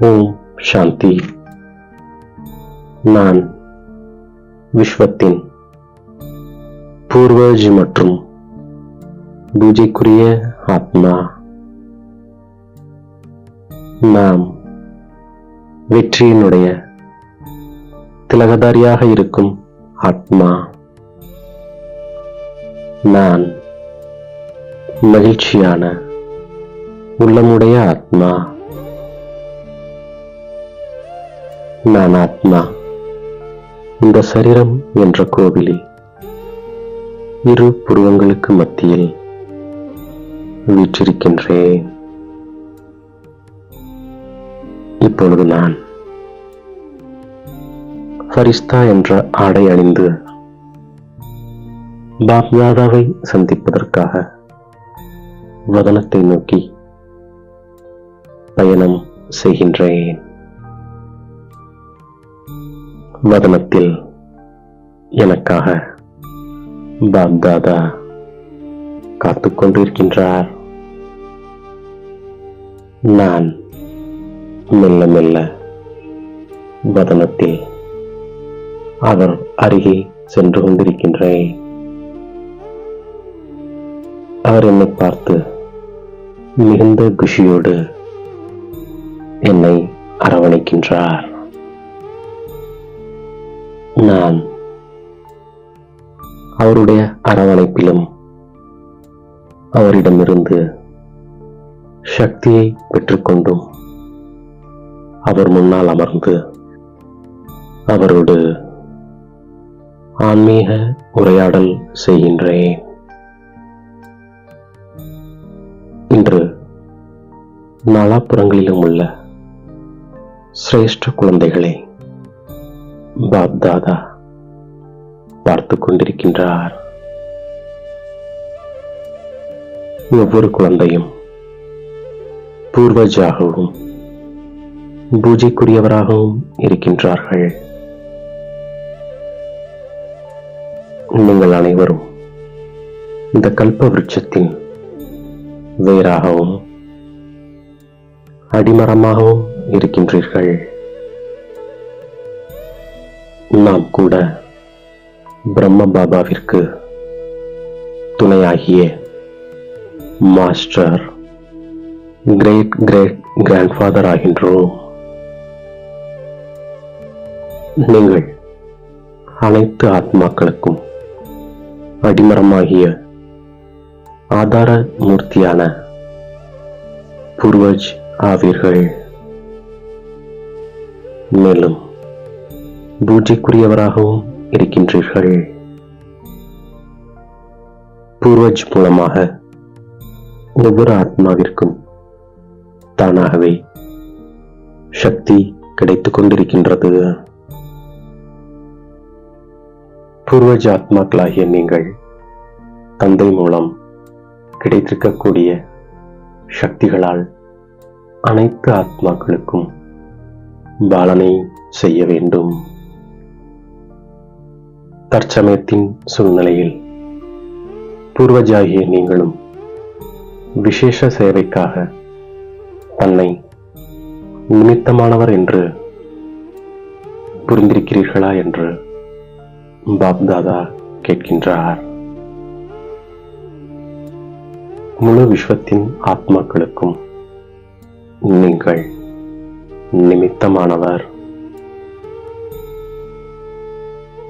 ஓம் சாந்தி. நான் விஸ்வத்தின் பூர்வஜ் மற்றும் பூஜைக்குரிய ஆத்மா. நாம் வெற்றியினுடைய திலகதாரியாக இருக்கும் ஆத்மா. நான் மகிழ்ச்சியான உள்ளமுடைய ஆத்மா. நான் ஆத்மா. இந்த சரீரம் என்ற கோவிலில் இரு புருவங்களுக்கு மத்தியில் வீற்றிருக்கின்றேன். இப்பொழுது நான் ஃபரிஸ்தா என்ற ஆடை அணிந்து பாப்தாதாவை சந்திப்பதற்காக வதனத்தை நோக்கி பயணம் செய்கின்றேன். வதனத்தில் எனக்காக பாப்தாதா காத்துக் கொண்டிருக்கின்றார் நான் மெல்ல மெல்ல வதனத்தில் அவர் அருகே சென்று கொண்டிருக்கின்றேன். அவர் என்னை பார்த்து மிகுந்த குஷியோடு என்னை அரவணைக்கின்றார். நான் அவருடைய அரவணைப்பிலும் அவரிடமிருந்து சக்தியை பெற்றுக்கொண்டும் அவர் முன்னால் அமர்ந்து அவரோடு ஆன்மீக உரையாடல் செய்கின்றேன். இன்று நாலாப்புறங்களிலும் உள்ள சிரேஷ்ட குழந்தைகளை பாப்தாதா பார்த்து கொண்டிருக்கின்றார். ஒவ்வொரு குழந்தையும் பூர்வஜாகவும் பூஜைக்குரியவராகவும் இருக்கின்றார்கள். நீங்கள் அனைவரும் இந்த கல்ப விருட்சத்தின் வேராகவும் அடிமரமாகவும் இருக்கின்றீர்கள். நாம் கூட பிரம்ம பாபாவிற்கு துணையாகிய மாஸ்டர் கிரேட் கிரேட் கிராண்ட்ஃபாதர் ஆகின்றோம். நீங்கள் அனைத்து ஆத்மாக்களுக்கும் அடிமரமாகிய ஆதார மூர்த்தியான பூர்வஜ் ஆவீர்கள். மேலும் பூஜைக்குரியவராகவும் இருக்கின்றீர்கள். பூர்வஜ் மூலமாக ஒவ்வொரு ஆத்மாவிற்கும் தானாகவே சக்தி கிடைத்துக் கொண்டிருக்கின்றது. பூர்வஜ் ஆத்மாக்களாகிய நீங்கள் தந்தை மூலம் கிடைத்திருக்கக்கூடிய சக்திகளால் அனைத்து ஆத்மாக்களுக்கும் பாலனை செய்ய வேண்டும். தற்சமயத்தின் சூழ்நிலையில் பூர்வஜாகிய நீங்களும் விசேஷ சேவைக்காக தன்னை நிமித்தமானவர் என்று புரிந்திருக்கிறீர்களா என்று பாப்தாதா கேட்கின்றார். முழு விஸ்வத்தின் ஆத்மாக்களுக்கும் நீங்கள் நிமித்தமானவர்.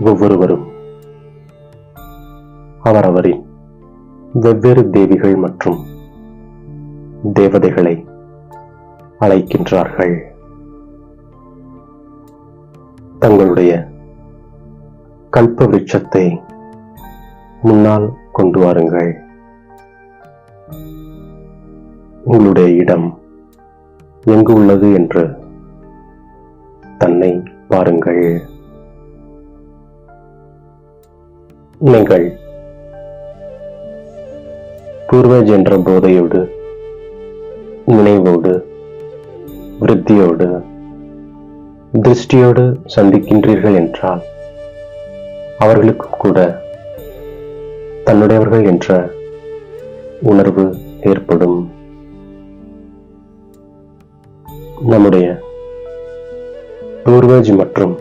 ஒவ்வொருவரும் அவரவரின் வெவ்வேறு தேவிகள் மற்றும் தேவதைகளை அழைக்கின்றார்கள். தங்களுடைய கல்ப விருட்சத்தை முன்னால் கொண்டு வாருங்கள். உங்களுடைய இடம் எங்கு உள்ளது என்று தன்னை பாருங்கள். நீங்கள் பூர்வஜ் என்ற போதையோடு நினைவோடு விருத்தியோடு திருஷ்டியோடு சந்திக்கின்றீர்கள் என்றால் அவர்களுக்கு கூட தன்னுடையவர்கள் என்ற உணர்வு ஏற்படும். நம்முடைய பூர்வஜ் மற்றும்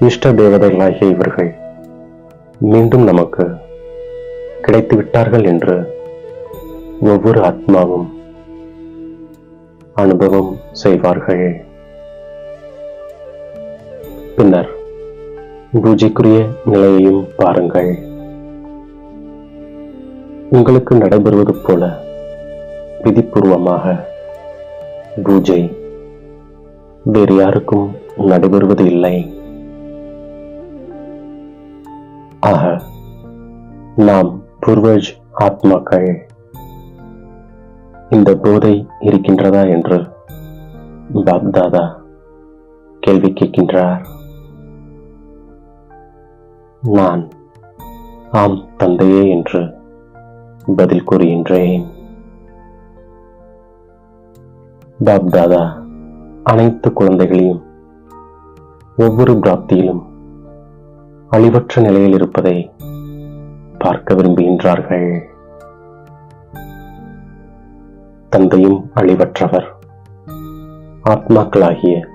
இஷ்ட தேவதைகளாகிய இவர்கள் மீண்டும் நமக்கு கிடைத்து விட்டார்கள் என்று ஒவ்வொரு ஆத்மாவும் அனுபவம் செய்வார்கள். பின்னர் பூஜைக்குரிய நிலையையும் பாருங்கள். உங்களுக்கு நடைபெறுவது போல விதிபூர்வமாக பூஜை. வேறு யாருக்கும் நடைபெறுவது இல்லை. ஆக நாம் பூர்வஜ் ஆத்மாக்கள் இந்த போதை இருக்கின்றதா என்று பாப்தாதா கேள்வி கேட்கின்றார். நான் ஆம் தந்தையே என்று பதில் கூறுகின்றேன். பாப்தாதா அனைத்து குழந்தைகளையும் ஒவ்வொரு பிராப்தியிலும் அழிவற்ற நிலையில் இருப்பதை பார்க்க விரும்புகின்றார்கள். தந்தையும் அழிவற்றவர். ஆத்மாக்களாகிய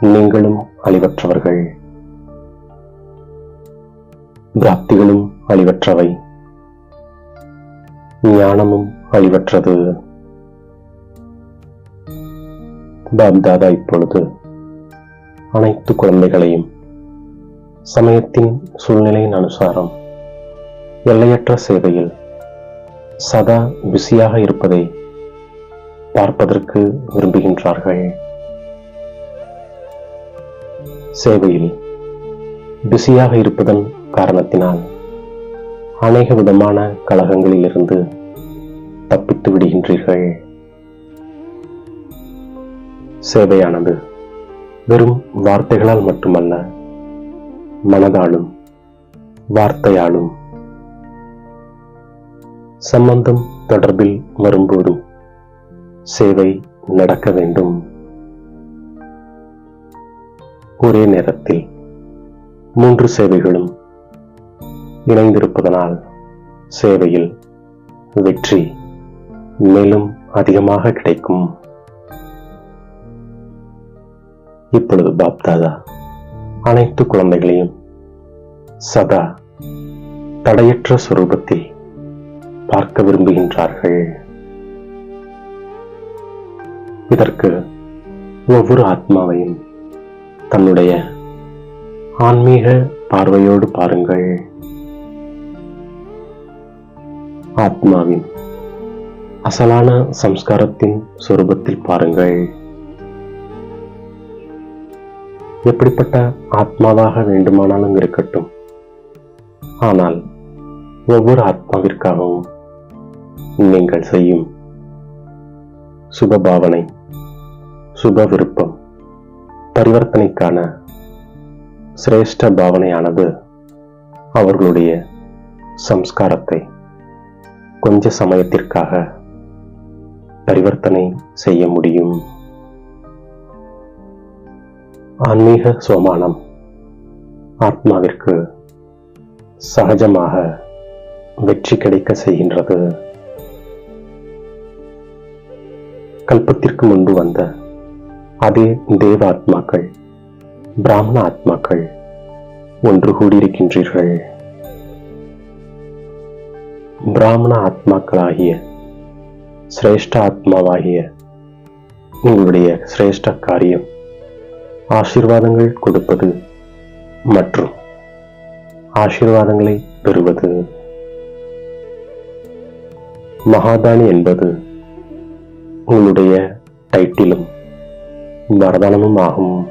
நீங்களும் அழிவற்றவர்கள். பிராப்திகளும் அழிவற்றவை. ஞானமும் அழிவற்றது. பாப்தாதா இப்பொழுது அனைத்து குழந்தைகளையும் சமயத்தின் சூழ்நிலையின் அனுசாரம் எல்லையற்ற சேவையில் சதா பிஸியாக இருப்பதை பார்ப்பதற்கு விரும்புகின்றார்கள். சேவையில் பிஸியாக இருப்பதன் காரணத்தினால் அநேக விதமான கழகங்களிலிருந்து தப்பித்து விடுகின்றீர்கள். சேவையானது வெறும் வார்த்தைகளால் மட்டுமல்ல மனதாலும் வார்த்தையாலும். சம்பந்தம் தொடர்பில் வரும்போதும் சேவை நடக்க வேண்டும். ஒரே நேரத்தில் மூன்று சேவைகளும் இணைந்திருப்பதனால் சேவையில் வெற்றி மேலும் அதிகமாக கிடைக்கும். இப்பொழுது பாப்தாதா அனைத்து குழந்தைகளையும் சதா தடையற்ற சுரூபத்தில் பார்க்க விரும்புகின்றார்கள். இதற்கு ஒவ்வொரு ஆத்மாவையும் தன்னுடைய ஆன்மீக பார்வையோடு பாருங்கள். ஆத்மாவின் அசலான சம்ஸ்காரத்தின் சொரூபத்தில் பாருங்கள். எப்படிப்பட்ட ஆத்மாவாக வேண்டுமானாலும் இருக்கட்டும். ஆனால் ஒவ்வொரு ஆத்மாவிற்காகவும் நீங்கள் செய்யும் சுப பாவனை சுப விருப்பம் பரிவர்த்தனைக்கான சிரேஷ்ட பாவனையானது அவர்களுடைய சம்ஸ்காரத்தை கொஞ்ச சமயத்திற்காக பரிவர்த்தனை செய்ய முடியும். ஆன்மீக சோமானம் ஆத்மாவிற்கு சகஜமாக வெற்றி கிடைக்க செய்கின்றது. கல்பத்திற்கு முன்பு வந்த அதே தேவ ஆத்மாக்கள் பிராமண ஆத்மாக்கள் ஒன்று கூடியிருக்கின்றீர்கள். பிராமண ஆத்மாக்களாகிய சிரேஷ்ட ஆத்மாவாகிய உங்களுடைய சிரேஷ்ட காரியம் ஆசீர்வாதங்கள் கொடுப்பது மற்றும் ஆசீர்வாதங்களை பெறுவது. மகாதானி என்பது உங்களுடைய டைட்டிலும் வரதானமும் ஆகும்.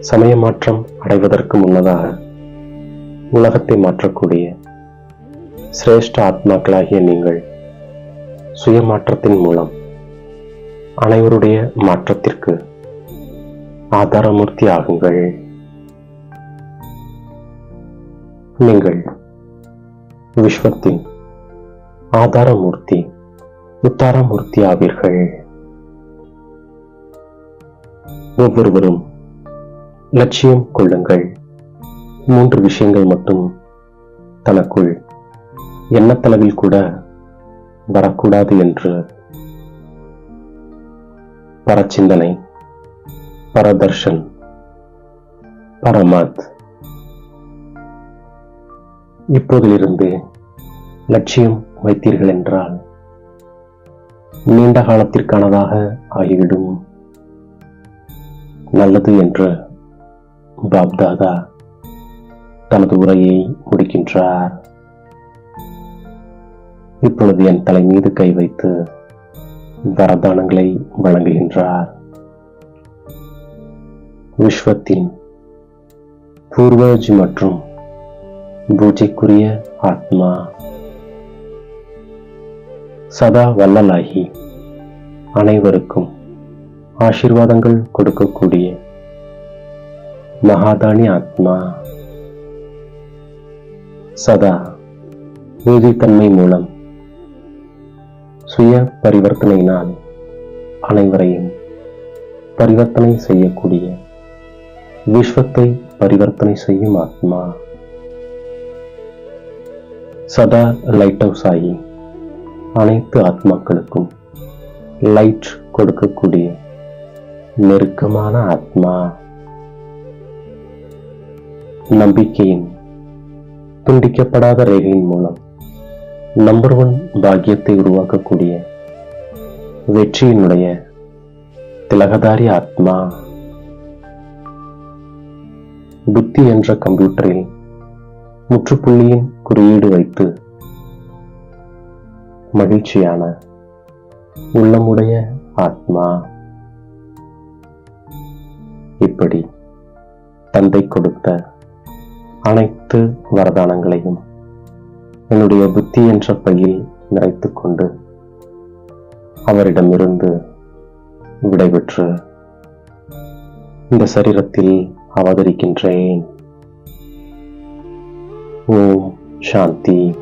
சமய மாற்றம் அடைவதற்கு முன்னதாக உலகத்தை மாற்றக்கூடிய சிரேஷ்ட ஆத்மாக்களாகிய நீங்கள் சுயமாற்றத்தின் மூலம் அனைவருடைய மாற்றத்திற்கு ஆதாரமூர்த்தி ஆகுங்கள் நீங்கள் விஸ்வத்தின் ஆதாரமூர்த்தி உத்தாரமூர்த்தி ஆவீர்கள் ஒவ்வொருவரும் லட்சியம் கொள்ளுங்கள். மூன்று விஷயங்கள் மட்டும் தனக்குள் எண்ணத்தளவில் கூட வரக்கூடாது என்று பரச்சிந்தனை பரதர்ஷன் பரமாத். இப்போதிலிருந்து லட்சியம் வைத்தீர்கள் என்றால் நீண்ட காலத்திற்கானதாக ஆகிவிடும். நல்லது என்று பாப்தாதா தனது உரையை முடிக்கின்றார். இப்பொழுது என் தலை மீது கை வைத்து வரதானங்களை வழங்குகின்றார். விஸ்வத்தின் பூர்வஜ் மற்றும் பூஜைக்குரிய ஆத்மா சதா வல்லலாகி அனைவருக்கும் ஆசீர்வாதங்கள் கொடுக்கக்கூடிய மகாதானி ஆத்மா சதா உறுதித்தன்மை மூலம் சுய பரிவர்த்தனையினால் அனைவரையும் பரிவர்த்தனை செய்யக்கூடிய விஸ்வத்தை பரிவர்த்தனை செய்யும் ஆத்மா. சதா லைட் ஹவுஸ் ஆகி அனைத்து ஆத்மாக்களுக்கும் லைட் கொடுக்கக்கூடிய நெருக்கமான ஆத்மா. நம்பிக்கையின் துண்டிக்கப்படாத ரேகையின் மூலம் நம்பர் ஒன் பாக்கியத்தை உருவாக்கக்கூடிய வெற்றியினுடைய திலகதாரி ஆத்மா. புத்தி என்ற கம்ப்யூட்டரில் முற்றுப்புள்ளியின் குறியீடு வைத்து மகிழ்ச்சியான உள்ளமுடைய ஆத்மா. இப்படி தந்தை கொடுத்த அனைத்து வரதானங்களையும் என்னுடைய புத்தி என்ற பையில் நிறைத்து கொண்டு அவரிடமிருந்து விடைபெற்று இந்த சரீரத்தில் அவதரிக்கின்றேன். ஓம் சாந்தி.